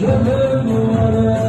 Yemeğim var